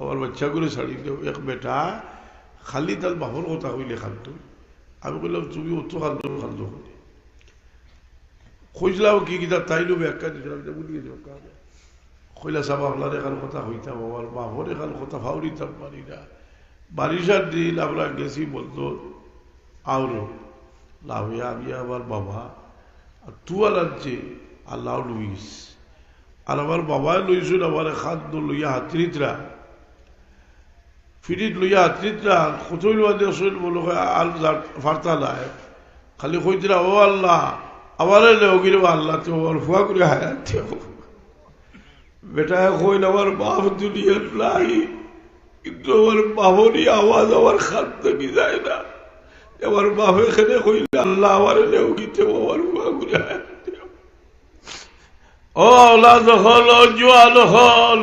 আমার বাচ্চাগুলো ছাড়ি দেও। এক বেটা খালি তার বাপর কথা কইলে খাদ্য আমি কইলাম, তুমি অত খাদ্য খাদ্য করি খুঁজলাম কি কিতা তাইলো ব্যাখ্যা দিছিলাম যে বুঝিয়ে দিও কাজে কইলা সাহেব আপনার এখান কথা হইতাম আমার বাপর এখান কথা ফাউরিতাম পারি না। বারিশার দিন আমরা গেছি বলতো, আউরো লাভিয়া আমি আমার বাবা, আর তুয়াল আনছে, আল্লাহ লুইস। আর আমার বাবাই লইছিল, আমার খাদ্য লইয়া হাতরিতরা। ফিরিত লইয়া হাতরিতরা কতই লোয়া দিয়েছিল বলো আল ফার্তা নাই। খালি কইতরা ও আল্লাহ আমারে লেগির আল্লাহ, তো ওর ফুয়া করে হায়াত বেটা, কইল আমার বাপ দুনিয়ার নাই, কিন্তু আমার বাবরই আওয়াজ আমার খাদ্য কি যায় না। আমার বাপ এখানে কইল, আল্লাহ আমার লেগিতে আমার ফুয়া করে হায়াত ও আওলাদ হল জোয়াল হল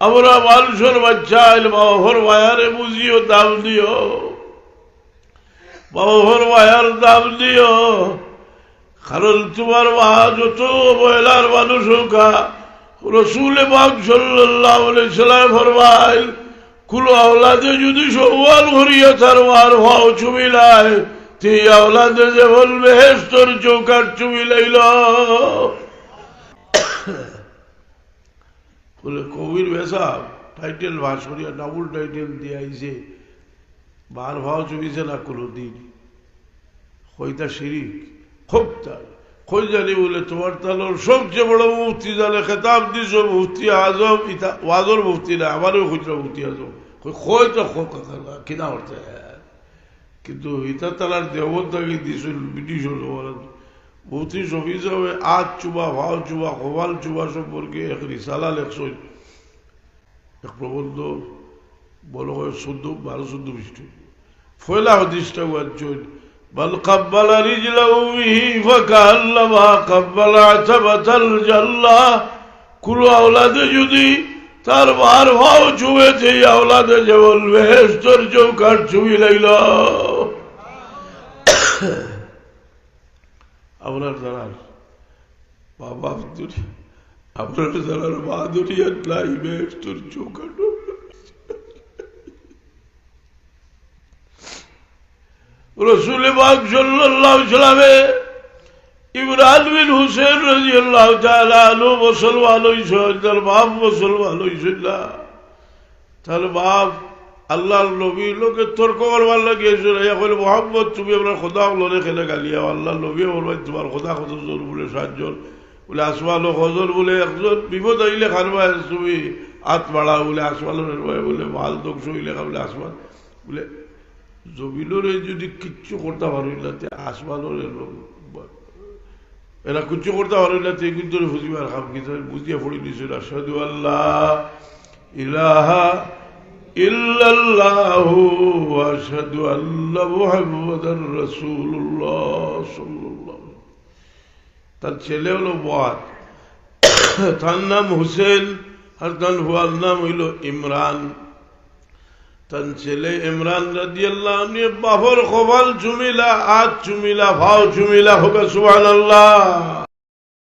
আমরা মানুষের বাচ্চা বাবার মায়ারে বুঝিও, দাম দিও। বাবার মায়ার দাম দিও। কারণ তোমার মা যত মহিলার মানুষ হোকা রসুল বাগ সাল্লাহ সাল্লাম ফরমাইল কুলো আওলাদে যদি সওয়াল করিয়া তার মার ভাও চুমিলায় তুই আওলাদে যে বলবে হেস্তর চৌকার চুমিলাইল বলে, কবির বেসা টাইটেল ভাস করিয়া ডাবল টাইটেল দিয়ে আইছে। বার ভাও চুমিছে না কোনো দিন হইতা শিরিক, খুব তার কই জানি বলে, তোমার তালোর সবচেয়ে বড় মুফতি জানে খেতাব দিছ, মুফতি আজম, ইতা ওয়াজর মুফতি না, আমারও খুচরা মুফতি আজম। কই তো কিনা হতে কিন্তু ইতা তালার দেবতাকে দিছিল, ব্রিটিশ হলো মুফতি শফিজ হবে আজ চুবা ভাও চুবা কবাল চুবা সম্পর্কে এক রিসালা লেখছ এক প্রবন্ধ বলো হয় চোদ্দ বারো চোদ্দ বৃষ্টি ফয়লা হদিসটা ওয়াজ্জন بل قبل رجله به فكأنما قبل عتبة الجلة كل أولاد যদি তার বার ভাও ছুঁয়েছে এই আওলাদে যে বলবে হেস্তর চৌকার ছুঁই লাইল আপনার জানার বাবা আপনার জানার মা দুনিয়ার নাই হেস্তর চৌকার রসুল বাগ সাল্লাহ সালামে ইমরান বিন হুসেন রাজি আল্লাহ আলু মুসলমান হইসল তার বাপ মুসলমান হইছিল তার বাপ আল্লাহ নবী লোকে তর্ক করবার লাগিয়েছিল এখন মোহাম্মদ, তুমি আপনার খোদা লোনে খেলে গালিয়া? আল্লাহ নবী বলবাই তোমার খোদা কতজন বলে, সাতজন। বলে, আসমান খজন বলে, একজন। বিপদ আইলে খানবা তুমি হাত বাড়া বলে আসমানের বলে মাল দোষ হইলে বলে, আসমান। বলে, জমিনের যদি কিচ্ছু করতে পারো না, তে আসমানের এরা কিচ্ছু করতে পারো না, তে কিন্তু বুঝিবার খাম কিন্তু বুঝিয়ে পড়ি দিছিল সাধু আল্লাহ ইলাহা ইল্লাল্লাহু আশহাদু রাসূলুল্লাহ সাল্লাল্লাহু তার ছেলে হলো বাদ তার নাম হুসেন, আর তার হুয়ার নাম হইল ইমরান। তার ছেলে ইমরান রাজি আল্লাহ বাবর কবাল চুমিলা আজ চুমিলা ভাও চুমিলা, হোক সুবান আল্লাহ